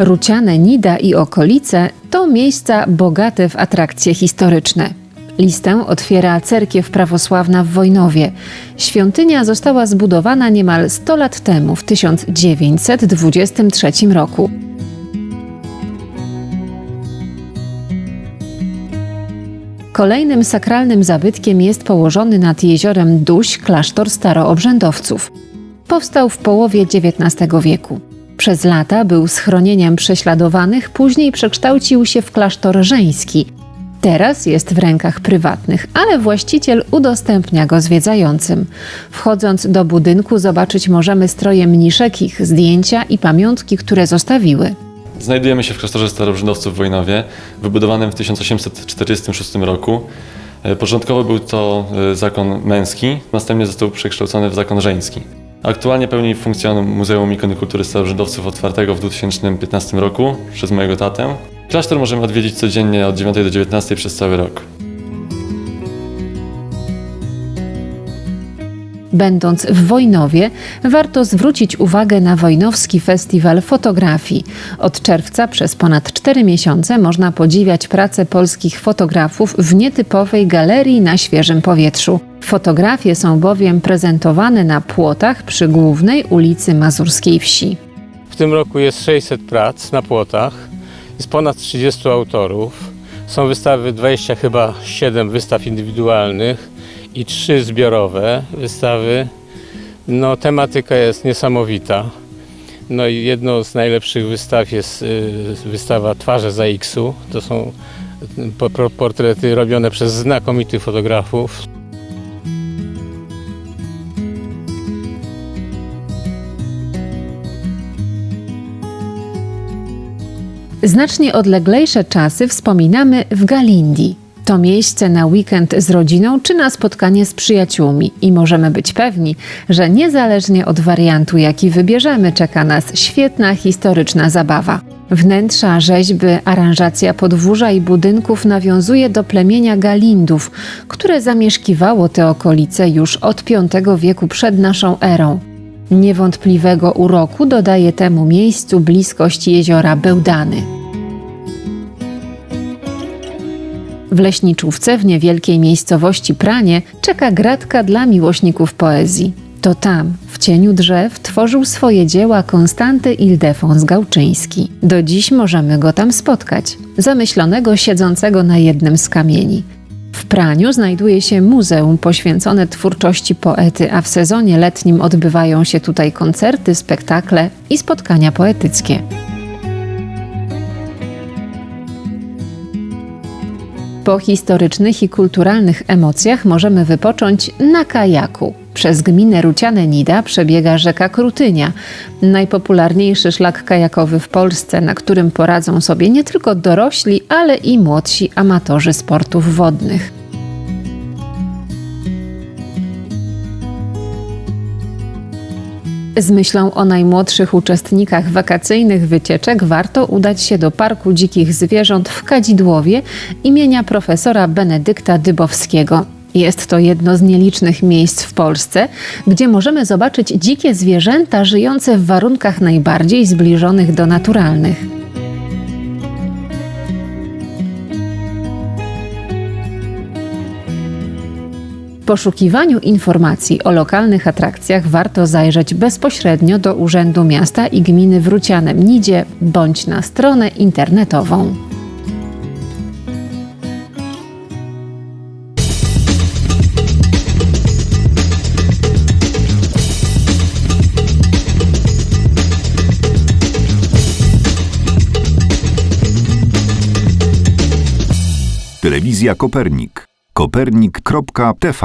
Ruciane Nida i okolice to miejsca bogate w atrakcje historyczne. Listę otwiera cerkiew prawosławna w Wojnowie. Świątynia została zbudowana niemal 100 lat temu, w 1923 roku. Kolejnym sakralnym zabytkiem jest położony nad jeziorem Duś klasztor staroobrzędowców. Powstał w połowie XIX wieku. Przez lata był schronieniem prześladowanych, później przekształcił się w klasztor żeński. Teraz jest w rękach prywatnych, ale właściciel udostępnia go zwiedzającym. Wchodząc do budynku zobaczyć możemy stroje mniszek, ich zdjęcia i pamiątki, które zostawiły. Znajdujemy się w klasztorze starobrzędowców w Wojnowie, wybudowanym w 1846 roku. E, Początkowo był to e, zakon męski, następnie został przekształcony w zakon żeński. Aktualnie pełni funkcję Muzeum Ikony Kultury Starożyndowców otwartego w 2015 roku przez mojego tatę. Klasztor możemy odwiedzić codziennie od 9 do 19 przez cały rok. Będąc w Wojnowie, warto zwrócić uwagę na Wojnowski Festiwal Fotografii. Od czerwca przez ponad 4 miesiące można podziwiać pracę polskich fotografów w nietypowej galerii na świeżym powietrzu. Fotografie są bowiem prezentowane na płotach przy głównej ulicy Mazurskiej Wsi. W tym roku jest 600 prac na płotach, jest ponad 30 autorów. Są wystawy 20 chyba 7 wystaw indywidualnych i 3 zbiorowe wystawy. No tematyka jest niesamowita. No i jedną z najlepszych wystaw jest y, wystawa Twarze za X-u. To są po- po- portrety robione przez znakomitych fotografów. Znacznie odleglejsze czasy wspominamy w Galindii. To miejsce na weekend z rodziną czy na spotkanie z przyjaciółmi i możemy być pewni, że niezależnie od wariantu, jaki wybierzemy, czeka nas świetna historyczna zabawa. Wnętrza, rzeźby, aranżacja podwórza i budynków nawiązuje do plemienia Galindów, które zamieszkiwało te okolice już od V wieku przed naszą erą. Niewątpliwego uroku dodaje temu miejscu bliskość jeziora Bełdany. W leśniczówce w niewielkiej miejscowości Pranie czeka gratka dla miłośników poezji. To tam, w cieniu drzew, tworzył swoje dzieła Konstanty Ildefons Gałczyński. Do dziś możemy go tam spotkać, zamyślonego siedzącego na jednym z kamieni. W Praniu znajduje się muzeum poświęcone twórczości poety, a w sezonie letnim odbywają się tutaj koncerty, spektakle i spotkania poetyckie. Po historycznych i kulturalnych emocjach możemy wypocząć na kajaku. Przez gminę Ruciane Nida przebiega rzeka Krutynia, najpopularniejszy szlak kajakowy w Polsce, na którym poradzą sobie nie tylko dorośli, ale i młodsi amatorzy sportów wodnych. Z myślą o najmłodszych uczestnikach wakacyjnych wycieczek warto udać się do Parku Dzikich Zwierząt w Kadzidłowie imienia profesora Benedykta Dybowskiego. Jest to jedno z nielicznych miejsc w Polsce, gdzie możemy zobaczyć dzikie zwierzęta żyjące w warunkach najbardziej zbliżonych do naturalnych. Poszukiwaniu informacji o lokalnych atrakcjach warto zajrzeć bezpośrednio do Urzędu Miasta i Gminy w Rucianem Nidzie bądź na stronę internetową. Telewizja Kopernik. Kopernik.tv